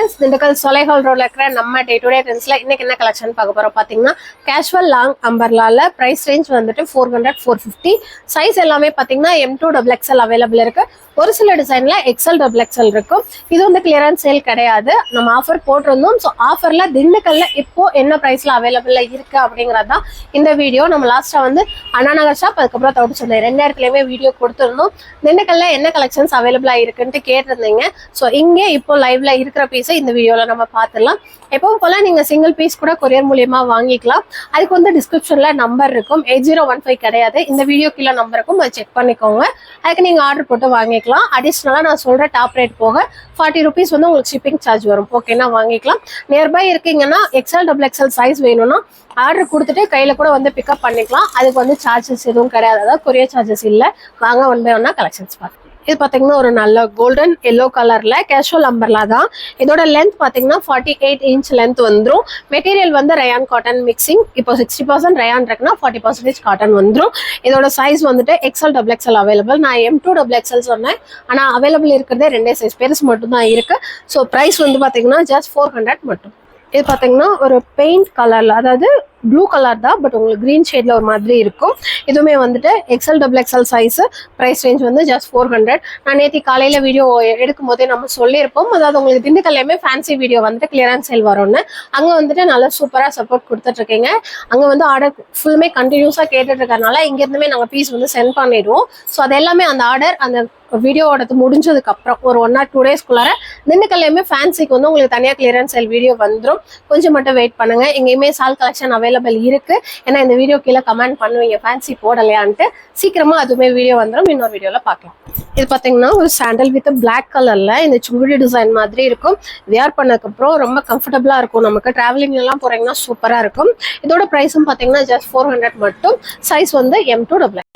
Friends Dindigul சொலைஹால் ரோட்ல இருக்கிற நம்ம டே டு டே ட்ரெண்ட்ஸ்ல இன்னைக்கு என்ன கலெக்ஷன் பார்க்க போறோம் பாத்தீங்கன்னா கேஷுவல் லாங் அம்பர்லால பிரைஸ் ரேஞ்ச் வந்துட்டு four hundred four fifty size எல்லாமே பாத்தீங்கன்னா M to double XL available இருக்கு. ஒரு சில டிசைன்ல எக்ஸ்எல் டபுள் எக்ஸ்எல் இருக்கும். இது வந்து கிளியரன்ஸ் சேல் கிடையாது. நம்ம ஆஃபர் போட்டிருந்தோம். ஸோ ஆஃபர்ல திண்டுக்கல்ல இப்போ என்ன பிரைஸ்ல அவைலபிளா இருக்கு அப்படிங்கிறது தான் இந்த வீடியோ நம்ம லாஸ்டா வந்து அண்ணா நகர் ஷாப் அதுக்கப்புறம் தவிட்டு சொன்னேன். ரெண்டு இடத்துலயுமே வீடியோ கொடுத்துருந்தோம். திண்டுக்கல்ல என்ன கலெக்ஷன்ஸ் அவைலபிளா இருக்குன்ட்டு கேட்டிருந்தீங்க. ஸோ இங்கே இப்போ லைவ்ல இருக்கிற பீஸை இந்த வீடியோல நம்ம பார்த்துடலாம். எப்பவும் போல நீங்க சிங்கிள் பீஸ் கூட கொரியர் மூலியமா வாங்கிக்கலாம். அதுக்கு வந்து டிஸ்கிரிப்ஷன்ல நம்பர் இருக்கும். எயிட் ஜீரோ ஒன் ஃபைவ் கிடையாது. இந்த வீடியோ கீழே நம்பருக்கும் அதை செக் பண்ணிக்கோங்க. அதுக்கு நீங்க ஆர்டர் போட்டு வாங்கிக்கலாம். அடிஷ்னலாக நான் சொல்கிற டாப் ரேட் போக ஃபார்ட்டி ருபீஸ் வந்து உங்களுக்கு ஷிப்பிங் சார்ஜ் வரும். ஓகேனா வாங்கிக்கலாம். நியர்பை இருக்கீங்கன்னா எக்ஸ்எல் டபுள் எக்ஸ்எல் சைஸ் வேணும்னா ஆர்டர் கொடுத்துட்டு கையில் கூட வந்து பிக்கப் பண்ணிக்கலாம். அதுக்கு வந்து சார்ஜஸ் எதுவும் கிடையாது. அதாவது கொரியர் சார்ஜஸ் இல்லை. வாங்க ஒன் பை ஒன்னா கலெக்ஷன்ஸ் பார்த்து இது பார்த்தீங்கன்னா ஒரு நல்ல கோல்டன் எல்லோ கலரில் கேஷுவல் அம்பர்லா தான். இதோட லென்த் பார்த்தீங்கன்னா ஃபார்ட்டி எயிட் இன்ச் லென்த் வந்துடும் மெட்டீரியல் வந்து ரயான் காட்டன் மிக்சிங் இப்போ சிக்ஸ்டி பர்சன்ட் ரயான் இருக்குன்னா ஃபார்ட்டி பர்சன்டேஜ் காட்டன் வந்துடும் இதோட சைஸ் வந்துட்டு எக்ஸ்எல் டபுள் எக்ஸ்எல் அவைலபிள் நான் எம் டூ டபுள் எக்ஸ்எல் சொன்னேன். ஆனால் அவைலபிள் இருக்கிறதே ரெண்டே சைஸ் பெருசு மட்டும்தான் இருக்குது ஸோ ப்ரைஸ் வந்து பார்த்தீங்கன்னா ஜஸ்ட் ஃபோர் ஹண்ட்ரட் மட்டும். இது பார்த்தீங்கன்னா ஒரு பெயிண்ட் கலரில் அதாவது ப்ளூ கலர் தான் பட் உங்களுக்கு க்ரீன் ஷேடில் ஒரு மாதிரி இருக்கும். இதுவுமே வந்துட்டு XL double XL size price range வந்து ஜஸ்ட் ஃபோர் ஹண்ட்ரட் நான் நேற்று காலையில் வீடியோ எடுக்கும் போதே நம்ம சொல்லியிருப்போம். அதாவது உங்களுக்கு திண்டுக்கல்லையுமே ஃபேன்சி வீடியோ வந்துட்டு கிளியரன்ஸ் சேல் வரும்னு. அங்கே வந்துட்டு நல்லா சூப்பராக சப்போர்ட் கொடுத்துட்ருக்கீங்க. அங்கே வந்து ஆர்டர் ஃபுல்லுமே கண்டினியூஸாக கேட்டுட்ருக்கறனால இங்கேருந்துமே நாங்கள் பீஸ் வந்து சென்ட் பண்ணிடுவோம். ஸோ அது எல்லாமே அந்த ஆர்டர் அந்த வீடியோவோட முடிஞ்சதுக்கு அப்புறம் ஒரு ஒன் ஆர் டூ டேஸ்க்குள்ளார திண்டுக்கல்லையுமே ஃபேன்சிக்கு வந்து உங்களுக்கு தனியாக கிளியரன்ஸ் சேல் வீடியோ வந்துடும் கொஞ்சம் மட்டும் வெயிட் பண்ணுங்க. எங்கேயுமே சால் கலெக்ஷன் அவைலபிள் இருக்கு. ஏன்னா இந்த வீடியோ கீழே கமெண்ட் பண்ணுவீங்க ஃபேன்சி போடலையான்ட்டு சீக்கிரமா அதுவுமே வீடியோ வந்துடும் இன்னொரு வீடியோல பார்க்கலாம். இது பார்த்தீங்கன்னா ஒரு சாண்டல் வித் பிளாக் கலர்ல இந்த சுங்குடி டிசைன் மாதிரி இருக்கும். வியர் பண்ணதுக்கப்புறம் ரொம்ப கம்ஃபர்டபுளா இருக்கும். நமக்கு டிராவலிங் எல்லாம் போறீங்கன்னா சூப்பரா இருக்கும். இதோட ப்ரைஸும் பார்த்தீங்கன்னா ஜஸ்ட் ஃபோர் ஹண்ட்ரட் மட்டும். சைஸ் வந்து எம் டூ டபுள்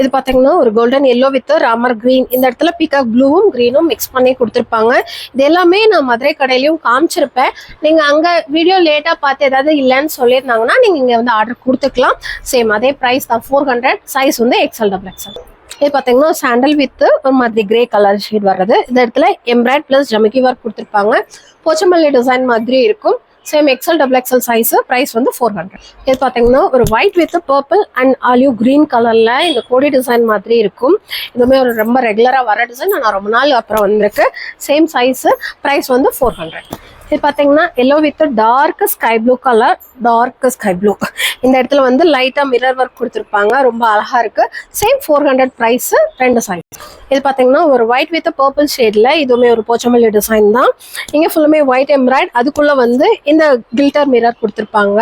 இது பார்த்தீங்கன்னா ஒரு golden yellow with Ramar green இந்த இடத்துல பீகாக் ப்ளூவும் கிரீனும் மிக்ஸ் பண்ணி கொடுத்துருப்பாங்க. இது எல்லாமே நான் மதுரை கடையிலையும் காமிச்சிருப்பேன். நீங்க அங்க வீடியோ லேட்டா பார்த்து ஏதாவது இல்லைன்னு சொல்லியிருந்தாங்கன்னா நீங்கள் இங்கே வந்து ஆர்டர் கொடுத்துக்கலாம். சேம் அதே ப்ரைஸ் தான் ஃபோர் ஹண்ட்ரட் சைஸ் வந்து எக்ஸல் டபுள் எக்ஸல் இது பார்த்தீங்கன்னா சாண்டல் வித் ஒரு மாதிரி கிரே கலர் ஷேட் வர்றது. இந்த இடத்துல எம்ப்ராய்ட் பிளஸ் ஜமிக்கி ஒர்க் கொடுத்துருப்பாங்க. போச்சமல்லி டிசைன் மாதிரி இருக்கும். Same XL double XL size price வந்து ஃபோர் ஹண்ட்ரட் இது பார்த்தீங்கன்னா ஒரு white with purple and olive green கலரில் இந்த கோடி டிசைன் மாதிரி இருக்கும். இதுவுமே ஒரு ரொம்ப ரெகுலராக வர டிசைன் ஆனால் ரொம்ப நாள் அப்புறம் வந்திருக்கு. சேம் சைஸ் ப்ரைஸ் வந்து ஃபோர் ஹண்ட்ரட் இது பார்த்தீங்கன்னா yellow with dark sky blue colour dark sky blue இந்த இடத்துல வந்து லைட்டாக மிரர் ஒர்க் கொடுத்துருப்பாங்க. ரொம்ப அழகா இருக்கு. சேம் ஃபோர் ஹண்ட்ரட் ப்ரைஸு ரெண்டு சைஸ் இது பார்த்தீங்கன்னா ஒரு ஒயிட் வித் பர்பிள் ஷேடில் இதுவுமே ஒரு போச்சமல்லி டிசைன் தான். இங்கே ஃபுல்லுமே ஒயிட் எம்ப்ராய்ட் அதுக்குள்ளே வந்து இந்த கில்டர் மிரர் கொடுத்துருப்பாங்க.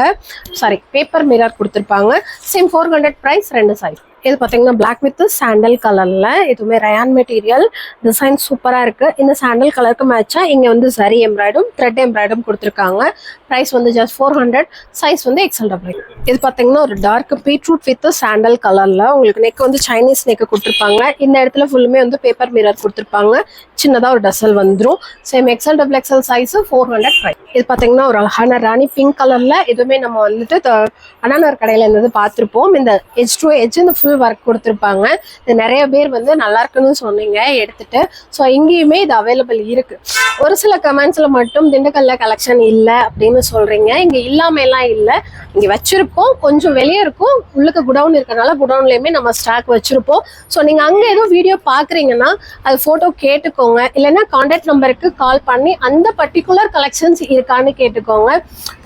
சாரி பேப்பர் மிரர் கொடுத்துருப்பாங்க. சேம் ஃபோர் ஹண்ட்ரட் ப்ரைஸ் ரெண்டு சைஸ் இது பார்த்தீங்கன்னா பிளாக் வித் சாண்டல் கலரில் இதுவுமே ரயான் மெட்டீரியல் டிசைன் சூப்பராக இருக்கு. இந்த சாண்டல் கலருக்கு மேட்சாக இங்கே வந்து சரி எம்ப்ராய்டும் த்ரெட் எம்ப்ராய்டும் கொடுத்துருக்காங்க. ப்ரைஸ் வந்து ஜஸ்ட் ஃபோர் ஹண்ட்ரட் சைஸ் வந்து எக்ஸல் டபுள் இது பார்த்தீங்கன்னா ஒரு டார்க் பீட்ரூட் வித் சாண்டல் கலரில் உங்களுக்கு நெக் வந்து சைனீஸ் நெக் கொடுத்துருப்பாங்க. இந்த இடத்துல ஃபுல்லுமே வந்து பேப்பர் மிரர் கொடுத்துருப்பாங்க. சின்னதாக ஒரு டசல் வந்துடும் same XL double XL size four hundred price இது பார்த்தீங்கன்னா ஒரு அழகான ராணி பிங்க் கலரில் இதுவுமே நம்ம வந்துட்டு த- அண்ணாநகர் கடையில் இருந்தது பார்த்துருப்போம் இந்த எஜ் டு எஜ் இந்த ஃபுல் ஒர்க் கொடுத்துருப்பாங்க. இது நிறைய பேர் வந்து நல்லா இருக்குன்னு சொன்னீங்க எடுத்துட்டு. ஸோ இங்கேயுமே இது அவைலபிள் இருக்கு. ஒரு சில கமெண்ட்ஸில் மட்டும் திண்டுக்கல்ல கலெக்ஷன் இல்லை அப்படின்னு சொல்றீங்க. இங்கே இல்லாம எல்லாம் இல்லை. இங்கே வச்சிருப்போம். கொஞ்சம் வெளியே இருக்கும். உள்ளுக்கு குடவுன் இருக்கிறனால குடவுன்லேயுமே நம்ம ஸ்டாக் வச்சிருப்போம். ஸோ நீங்க அங்கே எதுவும் வீடியோ பாக்குறீங்கன்னா அது போட்டோ கேட்டுக்கோங்க. இல்லைன்னா கான்டாக்ட் நம்பருக்கு கால் பண்ணி அந்த பர்டிகுலர் கலெக்ஷன்ஸ் இருக்கான்னு கேட்டுக்கோங்க.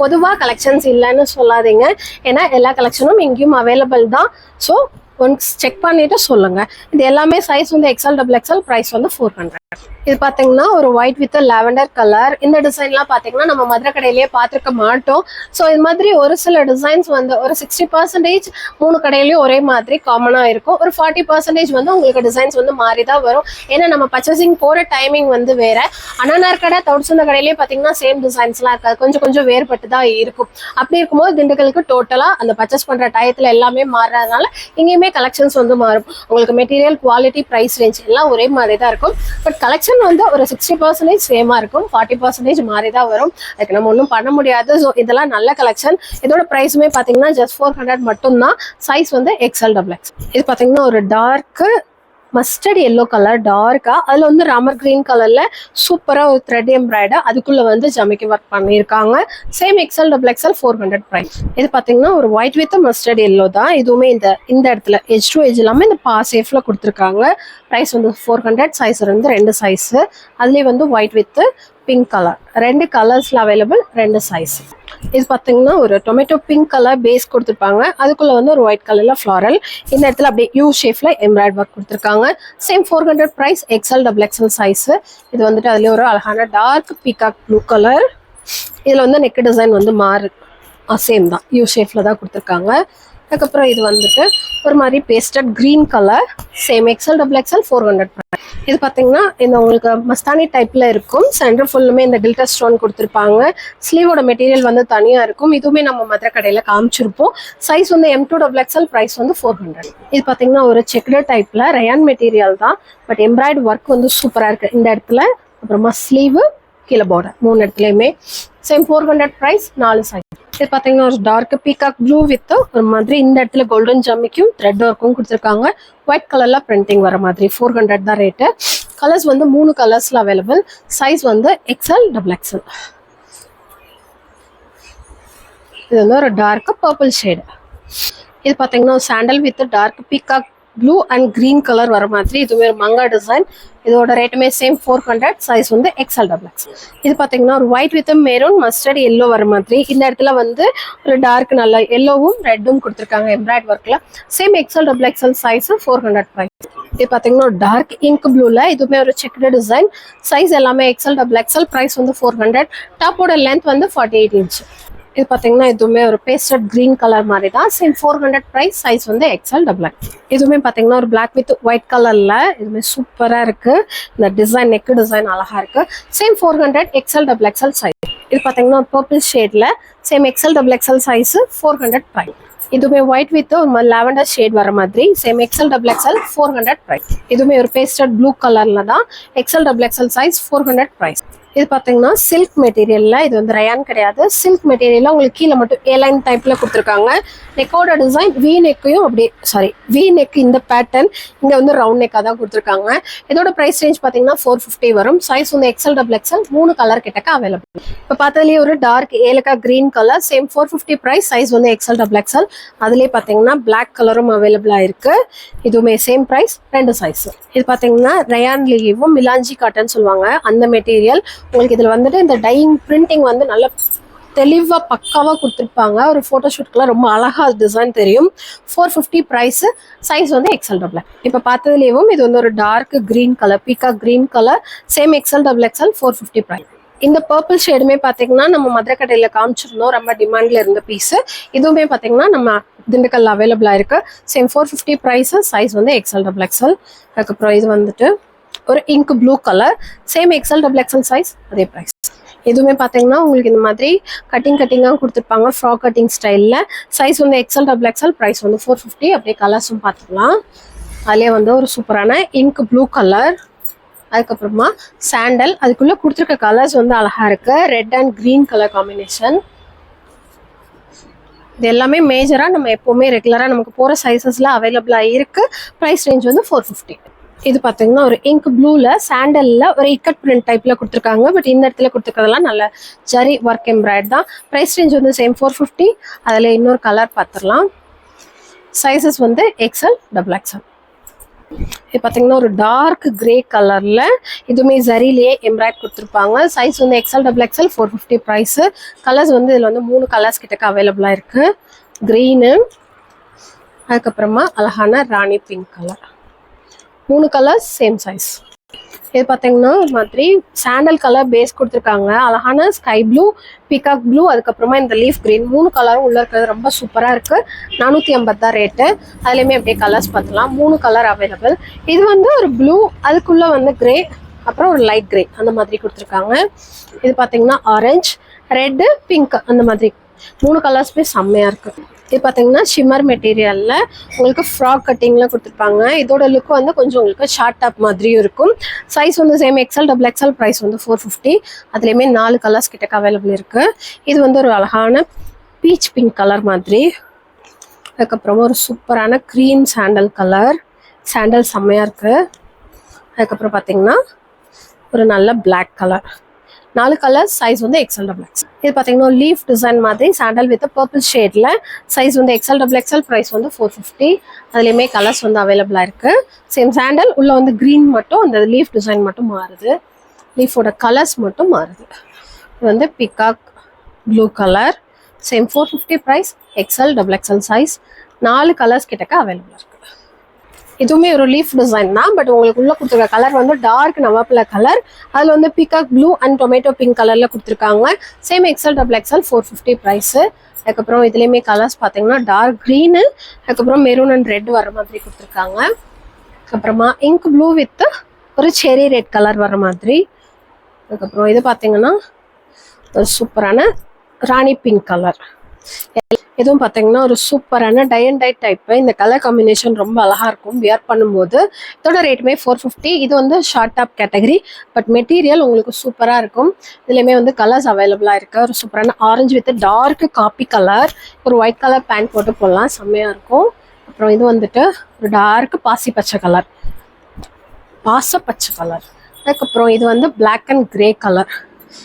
பொதுவாக கலெக்ஷன்ஸ் இல்லைன்னு சொல்லாதீங்க. ஏன்னா எல்லா கலெக்ஷனும் இங்கேயும் அவைலபிள் தான். ஸோ ஒன்ஸ் செக் பண்ணிட்டு சொல்லுங்க. இது எல்லாமே சைஸ் வந்து எக்ஸல் டபுள் எக்ஸல் ப்ரைஸ் வந்து ஃபோர் ஹண்ட்ரட் இது பார்த்தீங்கன்னா ஒரு ஒயிட் வித் லாவெண்டர் கலர் இந்த டிசைன்லாம் பார்த்தீங்கன்னா நம்ம மதுரை கடையிலேயே பார்த்துருக்க மாட்டோம். ஸோ இது மாதிரி ஒரு சில டிசைன்ஸ் வந்து ஒரு சிக்ஸ்டி பர்சன்டேஜ் மூணு கடையிலையும் ஒரே மாதிரி காமனாக இருக்கும். ஒரு ஃபார்ட்டி பர்சன்டேஜ் வந்து உங்களுக்கு டிசைன்ஸ் வந்து மாறி தான் வரும். ஏன்னா நம்ம பர்ச்சேசிங் போகிற டைமிங் வந்து வேற. அண்ணனார் கடை தவிர்த்து கடையிலேயே பார்த்தீங்கன்னா சேம் டிசைன்ஸ்லாம் இருக்காது. கொஞ்சம் கொஞ்சம் வேறுபட்டு தான் இருக்கும். அப்படி இருக்கும்போது திண்டுக்கலுக்கு டோட்டலாக அந்த பர்ச்சேஸ் பண்ணுற டயத்தில் எல்லாமே மாறுறதுனால இங்கேயுமே கலெக்ஷன்ஸ் வந்து மாறும். உங்களுக்கு மெட்டீரியல் குவாலிட்டி ப்ரைஸ் ரேஞ்ச் எல்லாம் ஒரே மாதிரி தான் இருக்கும். பட் கலெக்ஷன் வந்து ஒரு சிக்ஸ்டி பர்சன்டேஜ் சேமா இருக்கும். ஃபார்ட்டி பர்சன்டேஜ் மாறி தான் வரும். அதுக்கு நம்ம ஒன்றும் பண்ண முடியாது. ஸோ இதெல்லாம் நல்ல கலெக்ஷன் இதோட ப்ரைஸுமே பார்த்தீங்கன்னா ஜஸ்ட் ஃபோர் ஹண்ட்ரட் மட்டும்தான். சைஸ் வந்து எக்ஸ்எல் டபுள் எக்ஸ் இது பார்த்தீங்கன்னா ஒரு டார்க்கு மஸ்டர்ட் எல்லோ கலர் டார்க்கா அதில் வந்து ராமர் கிரீன் கலரில் சூப்பராக ஒரு த்ரெட் எம்ப்ராய்டர் அதுக்குள்ளே வந்து ஜமிக்கி ஒர்க் பண்ணியிருக்காங்க. Same XL double XL four hundred price இது பார்த்தீங்கன்னா ஒரு ஒயிட் வித் மஸ்டர்ட் எல்லோ தான். இதுவுமே இந்த இந்த இடத்துல எஜ் டு எஜ் எல்லாமே இந்த பா சேஃபில் கொடுத்துருக்காங்க. ப்ரைஸ் வந்து ஃபோர் ஹண்ட்ரட் சைஸ் வந்து ரெண்டு சைஸு அதுலேயே வந்து ஒயிட் வித் பிங்க் கலர் ரெண்டு கலர்ஸில் அவைலபிள் ரெண்டு சைஸ் இது பார்த்தீங்கன்னா ஒரு டொமேட்டோ பிங்க் கலர் பேஸ் கொடுத்துருப்பாங்க. அதுக்குள்ளே வந்து ஒரு ஒயிட் கலர்ல ஃப்ளாரல் இந்த இடத்துல அப்படியே யூ ஷேப்ல எம்ப்ராய்ட் ஒர்க் கொடுத்துருக்காங்க. Same four hundred price XL double XL size இது வந்துட்டு அதுலேயே ஒரு அழகான டார்க் பீகாக் ப்ளூ கலர் இதில் வந்து நெக் டிசைன் வந்து மாறு. சேம் தான். யூ ஷேப்ல தான் கொடுத்துருக்காங்க. அதுக்கப்புறம் இது வந்துட்டு ஒரு மாதிரி pastel green colour same XL double XL four hundred இது பார்த்தீங்கன்னா இந்த உங்களுக்கு மஸ்தானி டைப்பில் இருக்கும். சென்டர் ஃபுல்லுமே இந்த கில்டர் ஸ்டோன் கொடுத்துருப்பாங்க. ஸ்லீவோட மெட்டீரியல் வந்து தனியாக இருக்கும். இதுவுமே நம்ம மதுரை கடையில் காமிச்சிருப்போம். சைஸ் வந்து M to double XL price வந்து ஃபோர் ஹண்ட்ரட் இது பார்த்தீங்கன்னா ஒரு செக்டர் டைப்பில் ரயான் மெட்டீரியல் தான். பட் எம்ப்ராய்டு ஒர்க் வந்து சூப்பராக இருக்குது இந்த இடத்துல அப்புறமா ஸ்லீவு கீழே பார்டர் மூணு இடத்துலையுமே. சேம் ஃபோர் ஹண்ட்ரட் ப்ரைஸ் நாலு சைஸ் இது பார்த்தீங்கன்னா ஒரு டார்க் பீகாக் ப்ளூ வித் ஒரு மாதிரி இந்த இடத்துல கோல்டன் ஜம்மிக்கும் த்ரெட் ஒர்க்கும் கொடுத்துருக்காங்க. ஒயிட் கலர்ல பிரிண்டிங் வர மாதிரி ஃபோர் ஹண்ட்ரட் தான் ரேட்டு கலர்ஸ் வந்து மூணு கலர்ஸில் அவைலபிள் சைஸ் வந்து எக்ஸ்எல் டபுள் எக்ஸ்எல் இது வந்து ஒரு டார்க் பர்பிள் ஷேடு இது பார்த்தீங்கன்னா sandal with dark peacock blue and green colour வர மாதிரி. இதுவுமே ஒரு மங்கா டிசைன் இதோட ரேட்டுமே சேம் ஃபோர் ஹண்ட்ரட் சைஸ் வந்து எக்ஸல் டபுள் எக்ஸ் இது பார்த்தீங்கன்னா ஒரு white with maroon mustard yellow வர மாதிரி. இந்த இடத்துல வந்து ஒரு டார்க் நல்ல எல்லோவும் ரெட்டும் கொடுத்துருக்காங்க எம்ப்ராய்ட் ஒர்க்கில் same XL double XL size four hundred price இது பார்த்தீங்கன்னா டார்க் இங்க் ப்ளூவில் இதுவுமே ஒரு செக்டு டிசைன் சைஸ் எல்லாமே எக்ஸல் டபுள் எக்ஸல் ப்ரைஸ் வந்து ஃபோர் ஹண்ட்ரட் டாப்போட லென்த் வந்து ஃபார்ட்டி எயிட் இன்ச் இது பார்த்தீங்கன்னா இதுவுமே ஒரு பேஸ்டட் கிரீன் கலர் மாதிரி தான் same four hundred price size வந்து எக்ஸல் டபுள் இதுவுமே பார்த்தீங்கன்னா ஒரு பிளாக் வித் ஒயிட் கலரில் இதுவுமே சூப்பராக இருக்குது இந்த டிசைன் நெக்கு டிசைன் அழகாக இருக்குது same four hundred XL double XL size இது பார்த்தீங்கன்னா பர்பிள் ஷேடில் same XL double XL size four hundred price இதுவுமே ஒயிட் வித் ஒரு லாவெண்டர் ஷேட் வர மாதிரி same XL double XL four hundred price இதுவுமே ஒரு பேஸ்டட் ப்ளூ கலரில் தான் XL double XL size four hundred price இது பார்த்தீங்கன்னா சில்க் மெட்டீரியலில் இது வந்து ரயான் கிடையாது. சில்க் மெட்டீரியலில் உங்களுக்கு கீழே மட்டும் ஏலைன் டைப்ல கொடுத்துருக்காங்க. நெக்கோட டிசைன் வி நெக்கையும் அப்படியே சாரி வி நெக் இந்த பேட்டர்ன் இங்கே வந்து ரவுண்ட் நெக்காக தான் கொடுத்துருக்காங்க. இதோட ப்ரைஸ் ரேஞ்ச் பார்த்தீங்கன்னா ஃபோர் ஃபிஃப்டி வரும். சைஸ் வந்து எக்ஸல் டபுள் எக்ஸல் மூணு கலர் கிட்டக்க அவைலபிள் இப்போ பார்த்ததுலேயே ஒரு டார்க் ஏலக்கா green colour same four fifty price size வந்து எக்ஸல் டபுள் எக்ஸல் அதுலேயே பார்த்தீங்கன்னா பிளாக் கலரும் அவைலபிளாக இருக்கு. இதுவுமே சேம் ப்ரைஸ் ரெண்டு சைஸ் இது பார்த்தீங்கன்னா ரயான் லீவும் மிலாஞ்சி காட்டன் சொல்லுவாங்க. அந்த மெட்டீரியல் உங்களுக்கு இதில் வந்துட்டு இந்த டையிங் பிரிண்டிங் வந்து நல்ல தெளிவாக பக்காவாக கொடுத்துருப்பாங்க. ஒரு ஃபோட்டோஷூட்க்குலாம் ரொம்ப அழகாக டிசைன் தெரியும். ஃபோர் ஃபிஃப்டி ப்ரைஸு சைஸ் வந்து எக்ஸல் டபுள் இப்போ பார்த்ததுலேயும் இது வந்து ஒரு dark green colour peacock green colour same XL double XL four fifty price இந்த பர்பிள் ஷேடுமே பார்த்தீங்கன்னா நம்ம மதுரை கடையில் காமிச்சிருந்தோம். ரொம்ப டிமாண்டில் இருந்த பீஸு இதுவுமே பார்த்தீங்கன்னா நம்ம திண்டுக்கல் அவைலபிளாக இருக்குது same four fifty price size வந்து எக்ஸல் டபுள் எக்ஸல் அதுக்கப்புறம் இது வந்துட்டு ஒரு ink blue colour same XL double XL size அதே ப்ரைஸ் எதுவுமே பார்த்தீங்கன்னா உங்களுக்கு இந்த மாதிரி கட்டிங் கட்டிங்காக கொடுத்துருப்பாங்க ஃப்ராக் கட்டிங் ஸ்டைலில் சைஸ் வந்து எக்ஸல் டபுள் எக்ஸல் ப்ரைஸ் வந்து ஃபோர் ஃபிஃப்டி அப்படியே கலர்ஸும் பார்த்துக்கலாம் அதுலேயே வந்து ஒரு சூப்பரான இங்க் ப்ளூ கலர் அதுக்கப்புறமா சாண்டல் அதுக்குள்ளே கொடுத்துருக்க கலர்ஸ் வந்து அழகாக இருக்கு. Red and green colour combination இது எல்லாமே மேஜராக நம்ம எப்போவுமே ரெகுலராக நமக்கு போகிற சைஸஸில் அவைலபிளாக இருக்குது ப்ரைஸ் ரேஞ்ச் வந்து ஃபோர் ஃபிஃப்டி இது பார்த்தீங்கன்னா ஒரு இங்க் ப்ளூவில் சாண்டலில் ஒரு இக்கட் பிரிண்ட் டைப்பில் கொடுத்துருக்காங்க. பட் இந்த இடத்துல கொடுத்துருக்கதெல்லாம் நல்ல ஜரி ஒர்க் எம்ப்ராய்ட் தான். ப்ரைஸ் ரேஞ்ச் வந்து சேம் ஃபோர் ஃபிஃப்டி அதில் இன்னொரு கலர் பார்த்துடலாம் சைஸஸ் வந்து எக்ஸல் டபுள் எக்ஸல் இது பார்த்தீங்கன்னா ஒரு டார்க் கிரே கலரில் இதுவுமே ஜரிலேயே எம்ப்ராய்ட் கொடுத்துருப்பாங்க. சைஸ் வந்து XL double XL four fifty price colours வந்து இதில் வந்து மூணு கலர்ஸ் கிட்டக்க அவைலபிளாக இருக்குது க்ரீனு அதுக்கப்புறமா அழகான ராணி பிங்க் கலர் மூணு கலர்ஸ் சேம் சைஸ் இது பார்த்தீங்கன்னா ஒரு மாதிரி சாண்டல் கலர் பேஸ் கொடுத்துருக்காங்க. அழகான ஸ்கை ப்ளூ பிகாக் ப்ளூ அதுக்கப்புறமா இந்த லீஃப் கிரீன் மூணு கலரும் உள்ளே இருக்கிறது ரொம்ப சூப்பராக இருக்குது நானூற்றி ஐம்பது தான் ரேட்டு அதுலேயுமே அப்படியே கலர்ஸ் பார்த்துலாம் மூணு கலர் அவைலபிள் இது வந்து ஒரு ப்ளூ அதுக்குள்ளே வந்து கிரே அப்புறம் ஒரு லைட் கிரே அந்த மாதிரி கொடுத்துருக்காங்க. இது பார்த்தீங்கன்னா ஆரஞ்சு ரெட்டு பிங்க் அந்த மாதிரி. மூணு கலர்ஸுமே செம்மையாக இருக்குது இது பார்த்தீங்கன்னா ஷிம்மர் மெட்டீரியலில் உங்களுக்கு ஃப்ராக் கட்டிங்லாம் கொடுத்துருப்பாங்க. இதோட லுக் வந்து கொஞ்சம் உங்களுக்கு ஷார்ட் டாப் மாதிரியும் இருக்கும். சைஸ் வந்து same XL double XL price வந்து ஃபோர் ஃபிஃப்டி அதுலேயுமே நாலு கலர்ஸ் கிட்டக்கு அவைலபிள் இருக்குது இது வந்து ஒரு அழகான பீச் பிங்க் கலர் மாதிரி. அதுக்கப்புறமா ஒரு சூப்பரான க்ரீன் சாண்டல் கலர் சாண்டல் செம்மையாக இருக்குது அதுக்கப்புறம் பார்த்தீங்கன்னா ஒரு நல்ல பிளாக் கலர் நாலு கலர் சைஸ் வந்து எக்ஸல் டபுள் எக்ஸ் இது பார்த்தீங்கன்னா லீஃப் டிசைன் மாதிரி சாண்டல் வித் பர்பிள் ஷேடில் சைஸ் வந்து எக்ஸல் டபுள் எக்ஸல் ப்ரைஸ் வந்து ஃபோர் ஃபிஃப்டி அதுலேயுமே கலர்ஸ் வந்து அவைலபிளாக இருக்குது சேம் சாண்டல் உள்ளே வந்து க்ரீன் மட்டும் அந்த லீஃப் டிசைன் மட்டும் மாறுது. லீஃபோட கலர்ஸ் மட்டும் மாறுது. இது வந்து peacock blue colour same four fifty price XL double XL size நாலு கலர்ஸ் கிட்டக்க அவைலபிளாக இருக்குது இதுவுமே ஒரு லீஃப் டிசைன் தான் பட் உங்களுக்கு உள்ள கொடுத்துருக்க கலர் வந்து டார்க் நவாப்பில் கலர் அதில் வந்து peacock blue and tomato pink கலரில் கொடுத்துருக்காங்க. Same XL double XL four fifty price அதுக்கப்புறம் இதுலேயுமே கலர்ஸ் பார்த்தீங்கன்னா டார்க் க்ரீனு அதுக்கப்புறம் மெரூன் அண்ட் ரெட் வர மாதிரி கொடுத்துருக்காங்க. அதுக்கப்புறமா இங்க் ப்ளூ வித் ஒரு செரி ரெட் கலர் வர மாதிரி. அதுக்கப்புறம் இது பார்த்தீங்கன்னா ஒரு சூப்பரான ராணி பிங்க் கலர் இதுவும் பார்த்தீங்கன்னா ஒரு சூப்பரான டை அண்ட் டை டைப் இந்த கலர் காம்பினேஷன் ரொம்ப அழகா இருக்கும். வியர் பண்ணும்போது இதோட ரேட்டுமே ஃபோர் ஃபிஃப்டி இது வந்து short top category but material உங்களுக்கு சூப்பராக இருக்கும். இதுலேயுமே வந்து கலர்ஸ் அவைலபிளாக இருக்கு. ஒரு சூப்பரான orange with dark coffee colour ஒரு ஒயிட் கலர் பேண்ட் போட்டு போடலாம். செம்மையாக இருக்கும். அப்புறம் இது வந்துட்டு ஒரு டார்க் பாசி பச்சை கலர் பாச பச்சை கலர் அதுக்கப்புறம் இது வந்து பிளாக் அண்ட் கிரே கலர்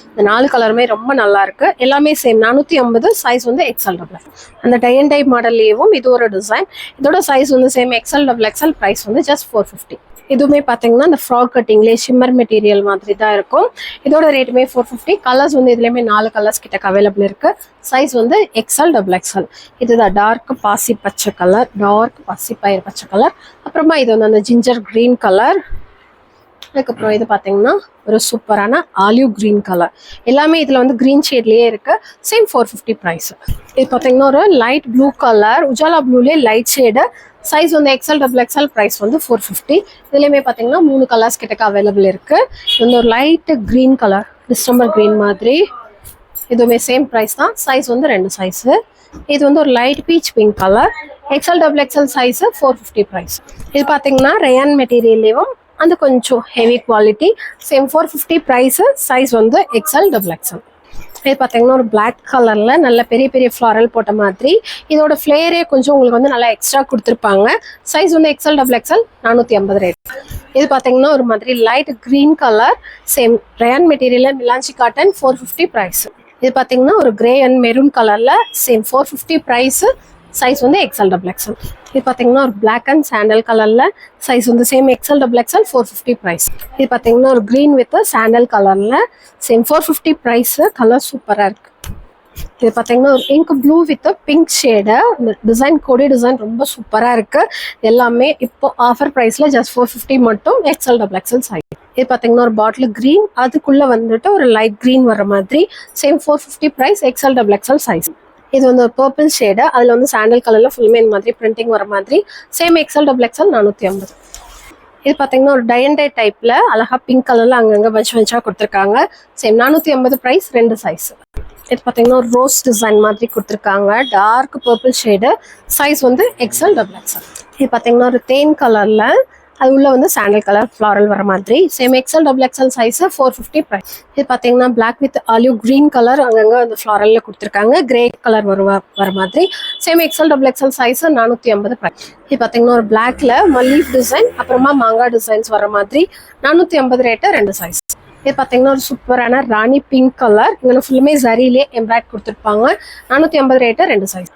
இந்த நாலு கலருமே ரொம்ப நல்லா இருக்கு எல்லாமே சேம் நானூற்றி ஐம்பது சைஸ் வந்து எக்ஸல் டபுள் அந்த டை அண்ட் டைப் மாடல்லேயும் இது ஒரு டிசைன் இதோட சைஸ் வந்து same XL double XL price வந்து ஜஸ்ட் ஃபோர் ஃபிஃப்டி இதுவுமே பார்த்தீங்கன்னா இந்த ஃப்ராக் கட்டிங்லேயே ஷிம்மர் மெட்டீரியல் மாதிரி தான் இருக்கும். இதோட ரேட்டுமே ஃபோர் ஃபிஃப்டி கலர்ஸ் வந்து இதுலேயுமே நாலு கலர்ஸ் கிட்ட அவைலபிள் இருக்கு. சைஸ் வந்து எக்ஸல் டபுள் எக்ஸல் இதுதான் டார்க் பாசி பச்சை கலர் டார்க் பாசி பயிர் பச்சை கலர் அப்புறமா இது வந்து அந்த ஜிஞ்சர் கிரீன் கலர் அதுக்கப்புறம் இது பார்த்தீங்கன்னா ஒரு சூப்பரான ஆலிவ் கிரீன் கலர். எல்லாமே இதில் வந்து கிரீன் ஷேட்லேயே இருக்கு. சேம் ஃபோர் ஃபிஃப்டி ப்ரைஸ் இது பார்த்தீங்கன்னா ஒரு லைட் ப்ளூ கலர் உஜாலா ப்ளூலேயே லைட் ஷேடு சைஸ் வந்து எக்ஸல் டபுள் எக்ஸல் ப்ரைஸ் வந்து ஃபோர் ஃபிஃப்டி இதுலேயுமே பார்த்தீங்கன்னா மூணு கலர்ஸ் கிட்டக்க அவைலபிள் இருக்கு. இது வந்து ஒரு light green colour distemper green மாதிரி. இதுவுமே சேம் ப்ரைஸ் தான். சைஸ் வந்து ரெண்டு சைஸு இது வந்து ஒரு light peach pink colour XL double XL size four fifty price இது பார்த்தீங்கன்னா ரேயான் மெட்டீரியல்லையும் அந்த கொஞ்சம் heavy quality same four fifty price size வந்து எக்ஸ்எல் டபுள் எக்ஸ்எல் இது பார்த்தீங்கன்னா ஒரு பிளாக் கலரில் நல்ல பெரிய பெரிய ஃப்ளாரல் போட்ட மாதிரி. இதோட ஃப்ளேரே கொஞ்சம் உங்களுக்கு வந்து நல்லா எக்ஸ்ட்ரா கொடுத்துருப்பாங்க. சைஸ் வந்து எக்ஸல் டபுள் எக்ஸல் நானூற்றி ஐம்பது ரேட் இது பார்த்தீங்கன்னா ஒரு மாதிரி light green colour same rayon மெட்டீரியலில் மிலாஞ்சி காட்டன் ஃபோர் ஃபிஃப்டி ப்ரைஸ் இது பார்த்தீங்கன்னா ஒரு கிரே அண்ட் மெரூன் கலரில் same four fifty price size வந்து எக்ஸல் டபுள் எக்ஸல் இது பார்த்தீங்கன்னா ஒரு பிளாக் அண்ட் சாண்டல் கலரில் சைஸ் வந்து same XL double XL four fifty price இது பார்த்தீங்கன்னா ஒரு க்ரீன் வித் சாண்டல் கலரில் same four fifty price colour சூப்பராக இருக்குது இது பார்த்தீங்கன்னா ஒரு ink blue with pink shade இந்த டிசைன் கொடி டிசைன் ரொம்ப சூப்பராக இருக்குது எல்லாமே இப்போ ஆஃபர் ப்ரைஸில் ஜஸ்ட் ஃபோர் ஃபிஃப்டி மட்டும் எக்ஸல் டபுள் எக்ஸல் சைஸ் இது பார்த்தீங்கன்னா ஒரு பாட்டில் க்ரீன் அதுக்குள்ளே வந்துட்டு ஒரு லைட் க்ரீன் வர மாதிரி same four fifty price XL double XL size இது வந்து ஒரு பர்பிள் ஷேடு அதில் வந்து சாண்டல் கலரில் ஃபுல்லுமே இந்த மாதிரி பிரிண்டிங் வர மாதிரி சேம் எக்ஸல் டபுள் எக்ஸல் நானூற்றி ஐம்பது. இது பார்த்தீங்கன்னா ஒரு டயண்டை டைப்பில் அழகா பிங்க் கலரில் அங்கங்கே வச்சு வச்சா கொடுத்துருக்காங்க. சேம் நானூற்றி ஐம்பது ப்ரைஸ் ரெண்டு சைஸ் இது பார்த்தீங்கன்னா ஒரு ரோஸ் டிசைன் மாதிரி கொடுத்துருக்காங்க. டார்க் பர்பிள் ஷேடு சைஸ் வந்து எக்ஸல் டபுள் எக்ஸல் இது பார்த்தீங்கன்னா ஒரு தேன் கலரில் அது உள்ள வந்து சாண்டல் கலர் ஃப்ளாரல் வர மாதிரி. Same XL double XL size four fifty price இது பார்த்தீங்கன்னா black with olive green colour அங்கங்கே அந்த ஃப்ளாரலில் கொடுத்துருக்காங்க. கிரே கலர் வருவா வர மாதிரி. Same XL double XL size நானூற்றி ஐம்பது ப்ரைஸ் இது பார்த்தீங்கன்னா ஒரு பிளாக்ல மல்லீஃப் டிசைன் அப்புறமா மாங்காய் டிசைன்ஸ் வர மாதிரி. நானூற்றி ஐம்பது ரேட்டு ரெண்டு சைஸ் இது பார்த்தீங்கன்னா ஒரு சூப்பரான ராணி பிங்க் கலர் இங்கே ஃபுல்லுமே ஜரியிலே எம்ப்ராய்ட் கொடுத்துருப்பாங்க. நானூற்றி ஐம்பது ரேட்டு ரெண்டு சைஸ்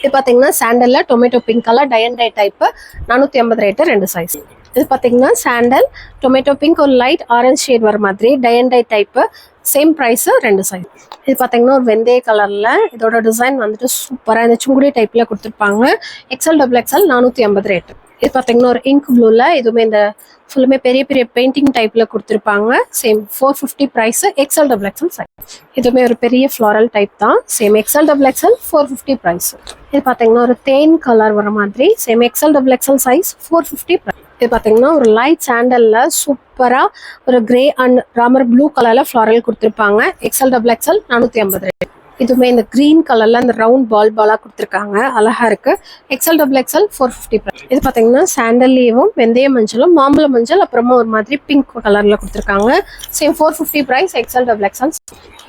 இது பார்த்தீங்கன்னா சாண்டலில் tomato pink colour tie and dye type நானூற்றி ஐம்பது ரேட்டு ரெண்டு சைஸ் இது பார்த்தீங்கன்னா சாண்டல் டொமேட்டோ பிங்க் ஒரு லைட் ஆரஞ்ச் ஷேட் வர மாதிரி tie and dye type same price ரெண்டு சைஸ் இது பார்த்தீங்கன்னா ஒரு வெந்தய கலரில் இதோட டிசைன் வந்துட்டு சூப்பராக இந்த சுங்குடி டைப்பில் கொடுத்துருப்பாங்க. எக்ஸல் டபுள் எக்ஸல் நானூற்றி ஐம்பது ரேட்டு இது பார்த்தீங்கன்னா ஒரு இங்க் ப்ளூவில் இதுவுமே இந்த ஃபுல்லுமே பெரிய பெரிய பெயிண்டிங் டைப்பில் கொடுத்துருப்பாங்க. Same four fifty price XL double XL size இதுவுமே ஒரு பெரிய ஃப்ளாரல் டைப் தான். Same XL double XL four fifty price இது பார்த்தீங்கன்னா ஒரு தேன் கலர் வர மாதிரி same XL double XL size four fifty இது பார்த்தீங்கன்னா ஒரு லைட் சாண்டல்ல சூப்பராக ஒரு கிரே அண்ட் ராமர் ப்ளூ கலரில் ஃப்ளாரல் கொடுத்துருப்பாங்க. எக்ஸல் டபுள் எக்ஸல் நானூற்றி ஐம்பது ரேட் இதுவுமே இந்த கிரீன் கலர்ல அந்த ரவுண்ட் பால் பாலா கொடுத்துருக்காங்க. அழகா இருக்கு. XL double XL four fifty இது பாத்தீங்கன்னா சாண்டல்லையும் வெந்தய மஞ்சளும் மாம்பழ மஞ்சள் அப்புறமா ஒரு மாதிரி பிங்க் கலர்ல கொடுத்துருக்காங்க. Same four fifty price XL double XL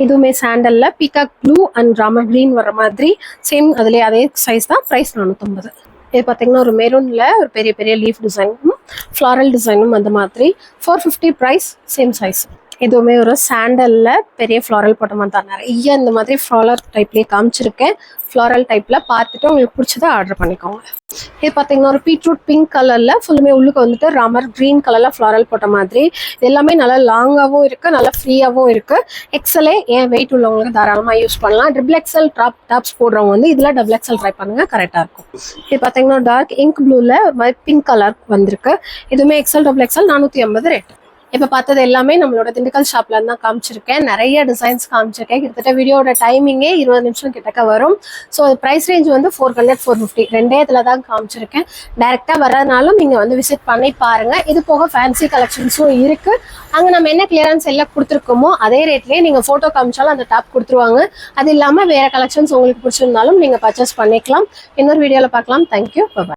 இதுவுமே சாண்டல்ல peacock blue and Ramar green வர மாதிரி சேம் அதுலேயே அதே சைஸ் தான் ப்ரைஸ் நானூற்றம்பது இது பார்த்தீங்கன்னா ஒரு மெரூன்ல ஒரு பெரிய பெரிய லீஃப் டிசைன் ஃப்ளாரல் டிசைனும் அந்த மாதிரி. Four fifty price same size எதுவுமே ஒரு சாண்டல்ல பெரிய ஃப்ளாரல் போட்ட மாதிரி தான். நிறைய இந்த மாதிரி ஃப்ளாரல் டைப்லேயே காமிச்சிருக்கேன். ஃப்ளாரல் டைப்ல பார்த்துட்டு உங்களுக்கு பிடிச்சதை ஆர்டர் பண்ணிக்கோங்க. இது பார்த்தீங்கன்னா ஒரு பீட்ரூட் பிங்க் கலர்ல ஃபுல்லுமே உள்ளுக்கு வந்துட்டு ராமர் கிரீன் கலர்ல ஃப்ளாரல் போட்ட மாதிரி. இது எல்லாமே நல்லா லாங்காகவும் இருக்கு நல்லா ஃப்ரீயாகவும் இருக்கு. எக்ஸலே ஏன் வெயிட் உள்ளவங்களுக்கு தாராளமாக யூஸ் பண்ணலாம். ட்ரிபிள் எக்ஸல் டாப் டாப்ஸ் போடுறவங்க வந்து இதில் டபுள் எக்ஸல் ட்ரை பண்ணுங்க கரெக்டாக இருக்கும். இது பார்த்தீங்கன்னா டார்க் இங்க் ப்ளூவில் ஒரு மாதிரி பிங்க் கலர் வந்திருக்கு. இதுவுமே எக்ஸல் டபுள் எக்ஸல் நானூற்றி ஐம்பது ரேட் இப்போ பார்த்தது எல்லாமே நம்மளோட திண்டுக்கல் ஷாப்ல தான் காமிச்சிருக்கேன். நிறைய டிசைன்ஸ் காமிச்சிருக்கேன். கிட்டத்தட்ட வீடியோட டைமிங்கே இருபது நிமிஷம் கிட்டக்க வரும். ஸோ ப்ரைஸ் ரேஞ்ச் வந்து ஃபோர் ஹண்ட்ரட் ஃபோர் ஃபிஃப்டி ரெண்டே இதில் தான் காமிச்சிருக்கேன். டேரெக்டாக வர்றதுனாலும் நீங்கள் வந்து விசிட் பண்ணி பாருங்க. இது போக ஃபேன்சி கலெக்ஷன்ஸும் இருக்கு. அங்கே நம்ம என்ன கிளியரன்ஸ் எல்லாம் கொடுத்துருக்கோமோ அதே ரேட்லேயே நீங்கள் ஃபோட்டோ காமிச்சாலும் அந்த டாப் கொடுத்துருவாங்க. அது இல்லாமல் வேற கலெக்ஷன்ஸ் உங்களுக்கு பிடிச்சிருந்தாலும் நீங்கள் பர்ச்சேஸ் பண்ணிக்கலாம். இன்னொரு வீடியோவில் பார்க்கலாம். Thank you bye